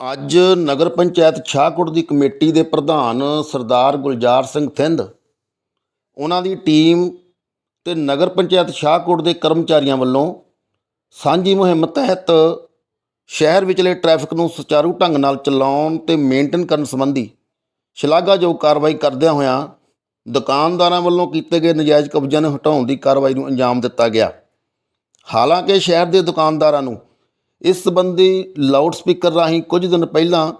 ਅੱਜ ਨਗਰ ਪੰਚਾਇਤ ਸ਼ਾਹਕੋਟ ਦੀ ਕਮੇਟੀ ਦੇ ਪ੍ਰਧਾਨ ਸਰਦਾਰ ਗੁਲਜ਼ਾਰ ਸਿੰਘ ਥਿੰਦ, ਉਹਨਾਂ ਦੀ ਟੀਮ ਤੇ ਨਗਰ ਪੰਚਾਇਤ ਸ਼ਾਹਕੋਟ ਦੇ ਕਰਮਚਾਰੀਆਂ ਵੱਲੋਂ ਸਾਂਝੀ ਮੁਹਿੰਮ ਤਹਿਤ ਸ਼ਹਿਰ ਵਿਚਲੇ ਟ੍ਰੈਫਿਕ ਨੂੰ ਸੁਚਾਰੂ ਢੰਗ ਨਾਲ ਚਲਾਉਣ ਤੇ ਮੇਨਟੇਨ ਕਰਨ ਸੰਬੰਧੀ ਸ਼ਲਾਘਾਯੋਗ ਕਾਰਵਾਈ ਕਰਦਿਆਂ ਹੋਇਆਂ ਦੁਕਾਨਦਾਰਾਂ ਵੱਲੋਂ ਕੀਤੇ ਗਏ ਨਜਾਇਜ਼ ਕਬਜ਼ਿਆਂ ਨੂੰ ਹਟਾਉਣ ਦੀ ਕਾਰਵਾਈ ਨੂੰ ਅੰਜਾਮ ਦਿੱਤਾ ਗਿਆ। ਹਾਲਾਂਕਿ ਸ਼ਹਿਰ ਦੇ ਦੁਕਾਨਦਾਰਾਂ ਨੂੰ ਇਸ ਸੰਬੰਧੀ ਲਾਊਡ ਸਪੀਕਰ ਰਾਹੀਂ ਕੁਝ ਦਿਨ ਪਹਿਲਾਂ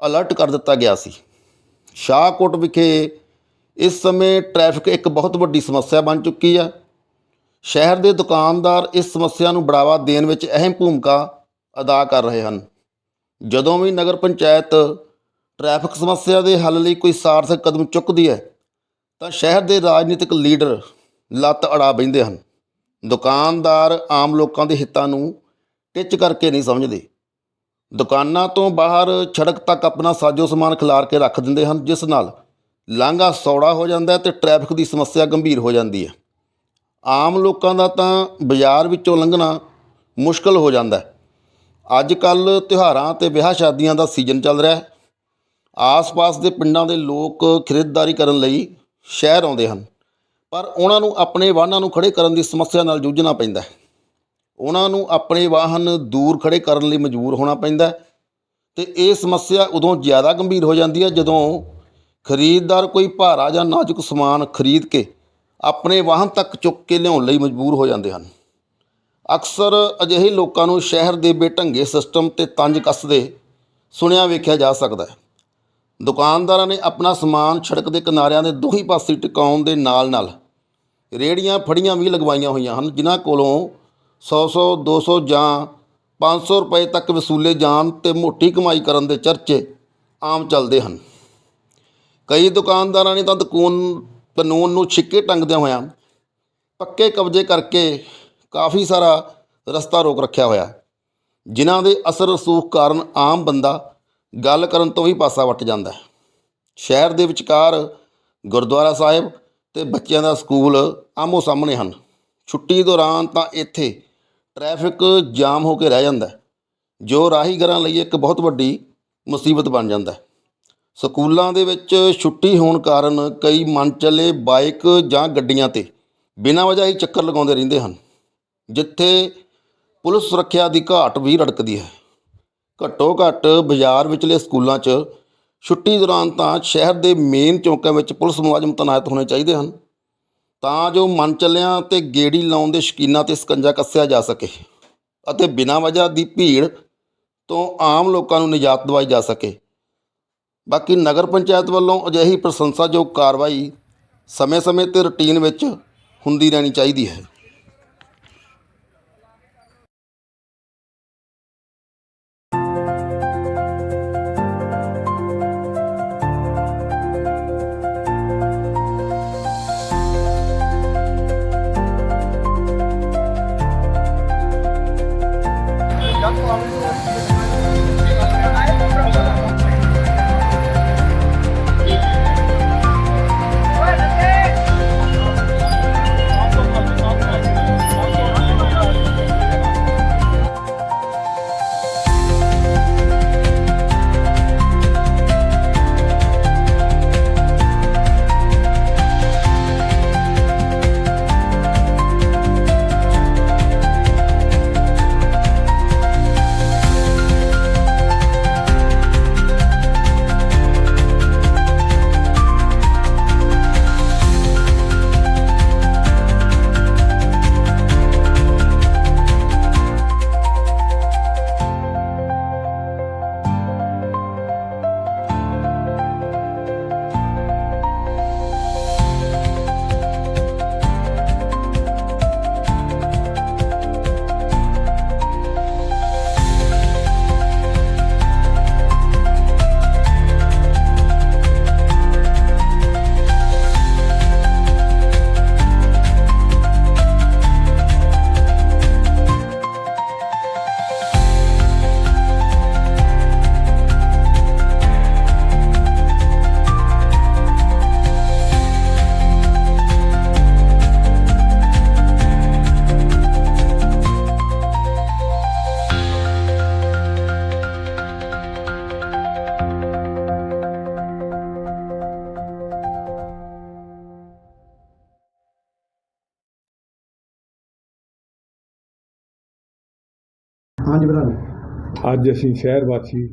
ਅਲਰਟ ਕਰ ਦਿੱਤਾ ਗਿਆ ਸੀ। ਸ਼ਾਹਕੋਟ ਵਿਖੇ ਇਸ ਸਮੇਂ ਟ੍ਰੈਫਿਕ ਇੱਕ ਬਹੁਤ ਵੱਡੀ ਸਮੱਸਿਆ ਬਣ ਚੁੱਕੀ ਹੈ। ਸ਼ਹਿਰ ਦੇ ਦੁਕਾਨਦਾਰ ਇਸ ਸਮੱਸਿਆ ਨੂੰ ਬੜਾਵਾ ਦੇਣ ਵਿੱਚ ਅਹਿਮ ਭੂਮਿਕਾ ਅਦਾ ਕਰ ਰਹੇ ਹਨ। ਜਦੋਂ ਵੀ ਨਗਰ ਪੰਚਾਇਤ ਟ੍ਰੈਫਿਕ ਸਮੱਸਿਆ ਦੇ ਹੱਲ ਲਈ ਕੋਈ ਸਾਰਥਕ ਕਦਮ ਚੁੱਕਦੀ ਹੈ, ਤਾਂ ਸ਼ਹਿਰ ਦੇ ਰਾਜਨੀਤਿਕ ਲੀਡਰ ਲੱਤ ਅੜਾ ਬਹਿੰਦੇ ਹਨ। ਦੁਕਾਨਦਾਰ ਆਮ ਲੋਕਾਂ ਦੇ ਹਿੱਤਾਂ ਨੂੰ ਟਿੱਚ ਕਰਕੇ ਨਹੀਂ ਸਮਝਦੇ। ਦੁਕਾਨਾਂ ਤੋਂ ਬਾਹਰ ਸੜਕ ਤੱਕ ਆਪਣਾ ਸਾਜੋ ਸਮਾਨ ਖਿਲਾਰ ਕੇ ਰੱਖ ਦਿੰਦੇ ਹਨ, ਜਿਸ ਨਾਲ ਲਾਂਘਾ ਸੌੜਾ ਹੋ ਜਾਂਦਾ ਹੈ ਤੇ ਟ੍ਰੈਫਿਕ ਦੀ ਸਮੱਸਿਆ ਗੰਭੀਰ ਹੋ ਜਾਂਦੀ ਹੈ। ਆਮ ਲੋਕਾਂ ਦਾ ਤਾਂ ਬਾਜ਼ਾਰ ਵਿੱਚੋਂ ਲੰਘਣਾ ਮੁਸ਼ਕਲ ਹੋ ਜਾਂਦਾ ਅੱਜ ਕੱਲ ਤਿਉਹਾਰਾਂ ਤੇ ਵਿਆਹ ਸ਼ਾਦੀਆਂ ਦਾ ਸੀਜ਼ਨ ਚੱਲ ਰਿਹਾ ਹੈ। ਆਸ-ਪਾਸ ਦੇ ਪਿੰਡਾਂ ਦੇ ਲੋਕ ਖਰੀਦਦਾਰੀ ਕਰਨ ਲਈ ਸ਼ਹਿਰ ਆਉਂਦੇ ਹਨ। ਪਰ ਉਹਨਾਂ ਨੂੰ ਆਪਣੇ ਵਾਹਨਾਂ ਨੂੰ ਖੜੇ ਕਰਨ ਦੀ ਸਮੱਸਿਆ ਨਾਲ ਜੂਝਣਾ ਪੈਂਦਾ ਹੈ। ਉਹਨਾਂ ਨੂੰ ਆਪਣੇ ਵਾਹਨ ਦੂਰ ਖੜੇ ਕਰਨ ਲਈ ਮਜਬੂਰ ਹੋਣਾ ਪੈਂਦਾ ਹੈ ਤੇ ਇਹ ਸਮੱਸਿਆ ਉਦੋਂ ਜ਼ਿਆਦਾ ਗੰਭੀਰ ਹੋ ਜਾਂਦੀ ਹੈ ਜਦੋਂ ਖਰੀਦਦਾਰ ਕੋਈ ਭਾਰਾ ਜਾਂ ਨਾਜ਼ੁਕ ਸਮਾਨ ਖਰੀਦ ਕੇ ਆਪਣੇ ਵਾਹਨ ਤੱਕ ਚੁੱਕ ਕੇ ਲਿਆਉਣ ਲਈ ਮਜਬੂਰ ਹੋ ਜਾਂਦੇ ਹਨ। ਅਕਸਰ ਅਜਿਹੇ ਲੋਕਾਂ ਨੂੰ ਸ਼ਹਿਰ ਦੇ ਬੇਢੰਗੇ ਸਿਸਟਮ ਤੇ ਤੰਜ ਕੱਸਦੇ ਸੁਣਿਆ ਵੇਖਿਆ ਜਾ ਸਕਦਾ ਹੈ। ਦੁਕਾਨਦਾਰਾਂ ਨੇ ਆਪਣਾ ਸਮਾਨ ਸੜਕ ਦੇ ਕਿਨਾਰਿਆਂ ਦੇ ਦੋਹੀ ਪਾਸੇ ਟਿਕਾਉਣ ਦੇ ਨਾਲ ਨਾਲ ਰੇੜੀਆਂ ਫੜੀਆਂ ਵੀ ਲਗਵਾਈਆਂ ਹੋਈਆਂ ਹਨ, ਜਿਨ੍ਹਾਂ ਕੋਲੋਂ 100-100 200 ਜਾਂ 500 ਰੁਪਏ ਤੱਕ ਵਸੂਲੇ ਜਾਣ ਤੇ ਮੋਟੀ ਕਮਾਈ ਕਰਨ ਦੇ ਚਰਚੇ ਆਮ ਚੱਲਦੇ ਹਨ। ਕਈ ਦੁਕਾਨਦਾਰਾਂ ਨੇ ਤਾਂ ਦਕੂਨ, ਕਾਨੂੰਨ ਨੂੰ ਛਿੱਕੇ ਟੰਗਦਿਆਂ ਹੋਇਆਂ ਪੱਕੇ ਕਬਜ਼ੇ ਕਰਕੇ ਕਾਫੀ ਸਾਰਾ ਰਸਤਾ ਰੋਕ ਰੱਖਿਆ ਹੋਇਆ। ਜਿਨ੍ਹਾਂ ਦੇ ਅਸਰ ਰਸੂਖ ਕਾਰਨ ਆਮ ਬੰਦਾ ਗੱਲ ਕਰਨ ਤੋਂ ਹੀ ਪਾਸਾ ਵੱਟ ਜਾਂਦਾ ਹੈ। ਸ਼ਹਿਰ ਦੇ ਵਿਚਕਾਰ ਗੁਰਦੁਆਰਾ ਸਾਹਿਬ ਤੇ ਬੱਚਿਆਂ ਦਾ ਸਕੂਲ ਆਮੋ ਸਾਹਮਣੇ ਹਨ। ਛੁੱਟੀ ਦੌਰਾਨ ਤਾਂ ਇੱਥੇ ਟ੍ਰੈਫਿਕ ਜਾਮ ਹੋ ਕੇ ਰਹਿ ਜਾਂਦਾ ਜੋ ਰਾਹੀਗਰਾਂ ਲਈ ਇੱਕ ਬਹੁਤ ਵੱਡੀ ਮੁਸੀਬਤ ਬਣ ਜਾਂਦਾ ਸਕੂਲਾਂ ਦੇ ਵਿੱਚ ਛੁੱਟੀ ਹੋਣ ਕਾਰਨ ਕਈ ਮਨਚਲੇ ਬਾਈਕ ਜਾਂ ਗੱਡੀਆਂ ਤੇ ਬਿਨਾਂ ਵਜ੍ਹਾ ਹੀ ਚੱਕਰ ਲਗਾਉਂਦੇ ਰਹਿੰਦੇ ਹਨ। ਜਿੱਥੇ ਪੁਲਿਸ ਸੁਰੱਖਿਆ ਦੀ ਘਾਟ ਵੀ ਰੜਕਦੀ ਹੈ। ਘੱਟੋ ਘੱਟ ਬਾਜ਼ਾਰ ਵਿਚਲੇ ਸਕੂਲਾਂ 'ਚ ਛੁੱਟੀ ਦੌਰਾਨ ਤਾਂ ਸ਼ਹਿਰ ਦੇ ਮੇਨ ਚੌਂਕਾਂ ਵਿੱਚ ਪੁਲਿਸ ਮੁਲਾਜ਼ਮ ਤੈਨਾਤ ਹੋਣੇ ਚਾਹੀਦੇ ਹਨ। ਤਾਂ ਜੋ ਮਨ ਚੱਲਿਆਂ ਤੇ ਗੇੜੀ ਲਾਉਣ ਦੇ ਸ਼ਕੀਨਾਂ ਤੇ ਸਕੰਜਾ ਕੱਸਿਆ ਜਾ ਸਕੇ ਅਤੇ ਬਿਨਾਂ ਵਜ੍ਹਾ ਦੀ ਭੀੜ ਤੋਂ ਆਮ ਲੋਕਾਂ ਨੂੰ ਨਿਜਾਤ ਦਿਵਾਈ ਜਾ ਸਕੇ। ਬਾਕੀ ਨਗਰ ਪੰਚਾਇਤ ਵੱਲੋਂ ਅਜਿਹੀ ਪ੍ਰਸ਼ੰਸਾਯੋਗ ਕਾਰਵਾਈ ਸਮੇਂ-ਸਮੇਂ ਤੇ ਰੁਟੀਨ ਵਿੱਚ ਹੁੰਦੀ ਰਹਿਣੀ ਚਾਹੀਦੀ ਹੈ। ਹਾਂਜੀ ਪ੍ਰਧਾਨ ਅੱਜ ਅਸੀਂ ਸ਼ਹਿਰ ਵਾਸੀ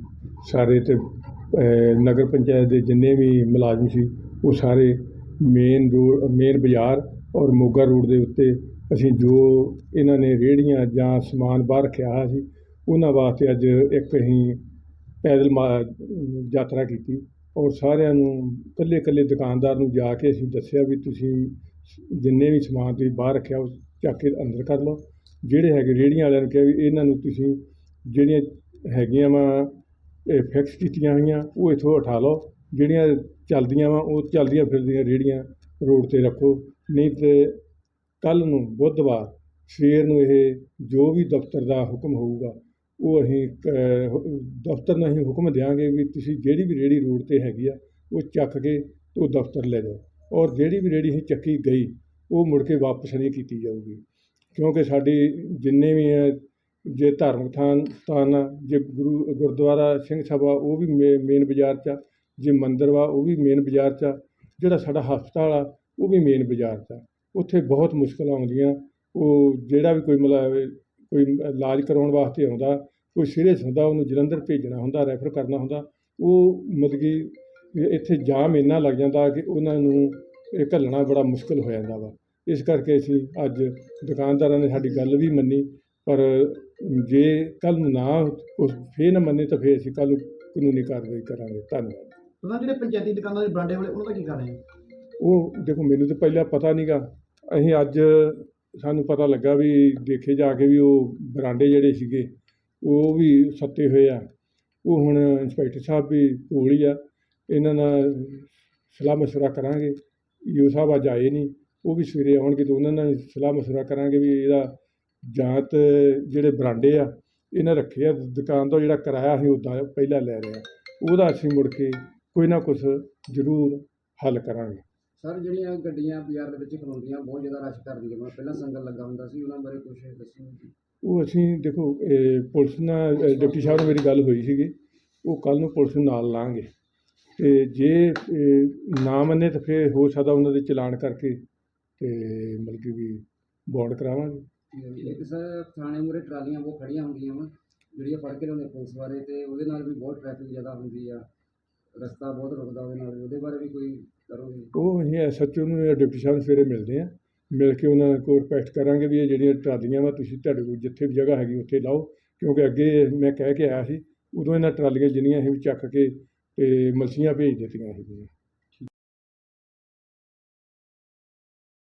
ਸਾਰੇ ਤੇ ਅਹ, ਨਗਰ ਪੰਚਾਇਤ ਦੇ ਜਿੰਨੇ ਵੀ ਮੁਲਾਜ਼ਮ ਸੀ ਉਹ ਸਾਰੇ ਮੇਨ ਰੋਡ ਮੇਨ ਬਾਜ਼ਾਰ ਔਰ ਮੋਗਾ ਰੋਡ ਦੇ ਉੱਤੇ ਅਸੀਂ ਜੋ ਇਹਨਾਂ ਨੇ ਰੇਹੜੀਆਂ ਜਾਂ ਸਮਾਨ ਬਾਹਰ ਰੱਖਿਆ ਹੋਇਆ ਸੀ ਉਹਨਾਂ ਵਾਸਤੇ ਅੱਜ ਇੱਕ ਅਸੀਂ ਪੈਦਲ ਮਾ- ਯਾਤਰਾ ਕੀਤੀ ਔਰ ਸਾਰਿਆਂ ਨੂੰ ਇਕੱਲੇ ਇਕੱਲੇ ਦੁਕਾਨਦਾਰ ਨੂੰ ਜਾ ਕੇ ਅਸੀਂ ਦੱਸਿਆ ਵੀ ਤੁਸੀਂ ਜਿੰਨੇ ਵੀ ਸਮਾਨ ਤੁਸੀਂ ਬਾਹਰ ਰੱਖਿਆ ਉਹ ਚੱਕ ਕੇ ਅੰਦਰ ਕਰ ਲਓ। ਜਿਹੜੇ ਹੈਗੇ, ਰੇਹੜੀਆਂ ਵਾਲਿਆਂ ਨੂੰ ਕਿਹਾ ਵੀ ਇਹਨਾਂ ਨੂੰ ਤੁਸੀਂ ਜਿਹੜੀਆਂ ਹੈਗੀਆਂ ਵਾ, ਇਹ ਫਿਕਸ ਕੀਤੀਆਂ ਹੋਈਆਂ, ਉਹ ਇੱਥੋਂ ਉਠਾ ਲਓ। ਜਿਹੜੀਆਂ ਚੱਲਦੀਆਂ ਵਾ, ਉਹ ਚੱਲਦੀਆਂ ਫਿਰਦੀਆਂ ਰੇਹੜੀਆਂ ਰੋਡ ਤੇ ਰੱਖੋ। ਨਹੀਂ ਤੇ ਕੱਲ ਨੂੰ, ਬੁੱਧਵਾਰ, ਸਵੇਰ ਨੂੰ ਇਹ ਜੋ ਵੀ ਦਫ਼ਤਰ ਦਾ ਹੁਕਮ ਹੋਊਗਾ, ਉਹ ਅਸੀਂ ਕ- ਦਫ਼ਤਰ ਨੂੰ ਅਸੀਂ ਹੁਕਮ ਦਿਆਂਗੇ ਵੀ ਤੁਸੀਂ ਜਿਹੜੀ ਵੀ ਰੇਹੜੀ ਰੋਡ ਤੇ ਹੈਗੀ ਆ, ਉਹ ਚੱਕ ਕੇ ਉਹ ਦਫ਼ਤਰ ਲੈ ਜਾਓ। ਔਰ ਜਿਹੜੀ ਵੀ ਰੇਹੜੀ ਅਸੀਂ ਚੱਕੀ ਗਈ, ਉਹ ਮੁੜ ਕੇ ਵਾਪਸ ਨਹੀਂ ਕੀਤੀ ਜਾਊਗੀ। ਕਿਉਂਕਿ ਸਾਡੀ ਜਿੰਨੇ ਵੀ ਹੈ, ਜੇ ਧਾਰਮਿਕ ਥਾਨ ਸਥਾਨ ਆ ਜੇ ਗੁਰੂ, ਗੁਰਦੁਆਰਾ, ਸਿੰਘ ਸਭਾ, ਉਹ ਵੀ ਮੇ ਮੇਨ ਬਾਜ਼ਾਰ 'ਚ ਆ। ਜੇ ਮੰਦਰ ਵਾ, ਉਹ ਵੀ ਮੇਨ ਬਾਜ਼ਾਰ 'ਚ ਆ। ਜਿਹੜਾ ਸਾਡਾ ਹਸਪਤਾਲ ਆ, ਉਹ ਵੀ ਮੇਨ ਬਾਜ਼ਾਰ 'ਚ ਆ। ਉੱਥੇ ਬਹੁਤ ਮੁਸ਼ਕਲਾਂ ਆਉਂਦੀਆਂ। ਉਹ ਜਿਹੜਾ ਵੀ ਕੋਈ ਮਤਲਬ ਕੋਈ ਇਲਾਜ ਕਰਾਉਣ ਵਾਸਤੇ ਆਉਂਦਾ, ਕੋਈ ਸੀਰੀਅਸ ਹੁੰਦਾ, ਉਹਨੂੰ ਜਲੰਧਰ ਭੇਜਣਾ ਹੁੰਦਾ ਰੈਫਰ ਕਰਨਾ ਹੁੰਦਾ, ਉਹ ਮਤਲਬ ਕਿ ਇੱਥੇ ਜਾਮ ਇੰਨਾ ਲੱਗ ਜਾਂਦਾ ਕਿ ਉਹਨਾਂ ਨੂੰ ਇਹ ਘੱਲਣਾ ਬੜਾ ਮੁਸ਼ਕਲ ਹੋ ਜਾਂਦਾ ਵਾ। ਇਸ ਕਰਕੇ ਅਸੀਂ ਅੱਜ ਦੁਕਾਨਦਾਰਾਂ ਨੇ ਸਾਡੀ ਗੱਲ ਵੀ ਮੰਨੀ ਪਰ ਜੇ ਕੱਲ ਨੂੰ ਨਾ ਉਸ ਫੇਰ ਨਾ ਮੰਨੇ ਤਾਂ ਫੇਰ ਅਸੀਂ ਕੱਲ ਕਾਨੂੰਨੀ ਕਾਰਵਾਈ ਕਰਾਂਗੇ। ਧੰਨਵਾਦ। ਪ੍ਰਧਾਨ ਜਿਹੜੇ ਪੰਚਾਇਤੀ ਦੁਕਾਨਾਂ ਦੇ ਬਰਾਂਡੇ ਵਾਲੇ ਉਹਨਾਂ ਦਾ ਕੀ ਕਰ ਰਹੇ ਹੋ? ਉਹ ਦੇਖੋ ਮੈਨੂੰ ਤਾਂ ਪਹਿਲਾਂ ਪਤਾ ਨਹੀਂਗਾ ਅਸੀਂ ਅੱਜ ਸਾਨੂੰ ਪਤਾ ਲੱਗਾ ਵੀ ਦੇਖੇ ਜਾ ਕੇ ਵੀ ਉਹ ਬਰਾਂਡੇ ਜਿਹੜੇ ਸੀਗੇ ਉਹ ਵੀ ਸੱਤੇ ਹੋਏ ਆ। ਉਹ ਹੁਣ ਇੰਸਪੈਕਟਰ ਸਾਹਿਬ ਵੀ ਕੋਲ ਹੀ ਆ। ਇਹਨਾਂ ਨਾਲ ਸਲਾਹ ਮਸ਼ਵਰਾ ਕਰਾਂਗੇ। ਈਓ ਸਾਹਿਬ ਅੱਜ ਆਏ ਨਹੀਂ। ਉਹ ਵੀ ਸਵੇਰੇ ਆਉਣਗੇ ਤਾਂ ਉਹਨਾਂ ਨਾਲ ਸਲਾਹ ਮਸ਼ਵਰਾ ਕਰਾਂਗੇ ਵੀ ਇਹਦਾ ਜਾਂਤ ਜਿਹੜੇ ਬਰਾਂਡੇ ਆ ਇਹਨਾਂ ਰੱਖੇ ਆ ਦੁਕਾਨ ਤੋਂ ਜਿਹੜਾ ਕਿਰਾਇਆ ਅਸੀਂ ਉੱਦਾਂ ਪਹਿਲਾਂ ਲੈ ਰਹੇ ਉਹਦਾ ਅਸੀਂ ਮੁੜ ਕੇ ਕੋਈ ਨਾ ਕੁਛ ਜ਼ਰੂਰ ਹੱਲ ਕਰਾਂਗੇ। ਸਰ ਜਿਹੜੀਆਂ ਗੱਡੀਆਂ ਬਾਜ਼ਾਰ ਦੇ ਵਿੱਚ ਖਲੋਂਦੀਆਂ ਬਹੁਤ ਜ਼ਿਆਦਾ ਰਸ਼ ਕਰਦੀਆਂ ਵਾ ਪਹਿਲਾਂ ਸੰਗਲ ਲੱਗਾ ਹੁੰਦਾ ਸੀ ਉਹਨਾਂ ਬਾਰੇ ਕੁਝ ਦੱਸੋ ਉਹ ਅਸੀਂ ਦੇਖੋ ਇਹ ਪੁਲਿਸ ਨਾਲ ਡਿਪਟੀ ਸਾਹਿਬ ਨਾਲ ਮੇਰੀ ਗੱਲ ਹੋਈ ਸੀਗੀ। ਉਹ ਕੱਲ ਨੂੰ ਪੁਲਿਸ ਨਾਲ ਲਾਂਗੇ। ਤੇ ਜੇ ਨਾ ਮੰਨੇ ਤਾਂ ਫਿਰ ਹੋ ਸਕਦਾ ਉਹਨਾਂ ਦੇ ਚਲਾਨ ਕਰਕੇ ਤੇ ਮਤਲਬ ਕਿ ਵੀ ਬੌਂਡ ਕਰਾਵਾਂਗੇ ਇੱਕ ਸਰ ਥਾਣੇ ਮੂਰੇ ਟਰਾਲੀਆਂ ਬਹੁਤ ਖੜੀਆਂ ਹੁੰਦੀਆਂ ਵਾ ਜਿਹੜੀਆਂ ਫੜ ਕੇ ਲਿਆਉਂਦੇ ਪੁਲਿਸ ਬਾਰੇ ਤੇ ਉਹਦੇ ਨਾਲ ਵੀ ਬਹੁਤ ਟ੍ਰੈਫਿਕ ਜ਼ਿਆਦਾ ਹੁੰਦੀ ਆ ਰਸਤਾ ਬਹੁਤ ਰੁਕਦਾ ਉਹਦੇ ਨਾਲ ਵੀ। ਉਹਦੇ ਬਾਰੇ ਵੀ ਕੋਈ ਕਰੋਗੇ ਉਹ ਅਸੀਂ ਐਸਐਚਓ ਨੂੰ ਜਾਂ ਡਿਪਟੀ ਸਾਹਿਬ ਨੂੰ ਸਵੇਰੇ ਮਿਲਦੇ ਆ ਮਿਲ ਕੇ ਉਹਨਾਂ ਕੋਲ ਰਿਕੁਐਸਟ ਕਰਾਂਗੇ ਵੀ ਇਹ ਜਿਹੜੀਆਂ ਟਰਾਲੀਆਂ ਵਾ ਤੁਸੀਂ ਤੁਹਾਡੇ ਕੋਲ ਜਿੱਥੇ ਵੀ ਜਗ੍ਹਾ ਹੈਗੀ ਉੱਥੇ ਲਾਓ ਕਿਉਂਕਿ ਅੱਗੇ ਮੈਂ ਕਹਿ ਕੇ ਆਇਆ ਸੀ ਉਦੋਂ ਇਹਨਾਂ ਟਰਾਲੀਆਂ ਜਿੰਨੀਆਂ ਸੀ ਉਹ ਚੱਕ ਕੇ ਤੇ ਮਲਸੀਆਂ ਭੇਜ ਦਿੱਤੀਆਂ ਸੀਗੀਆਂ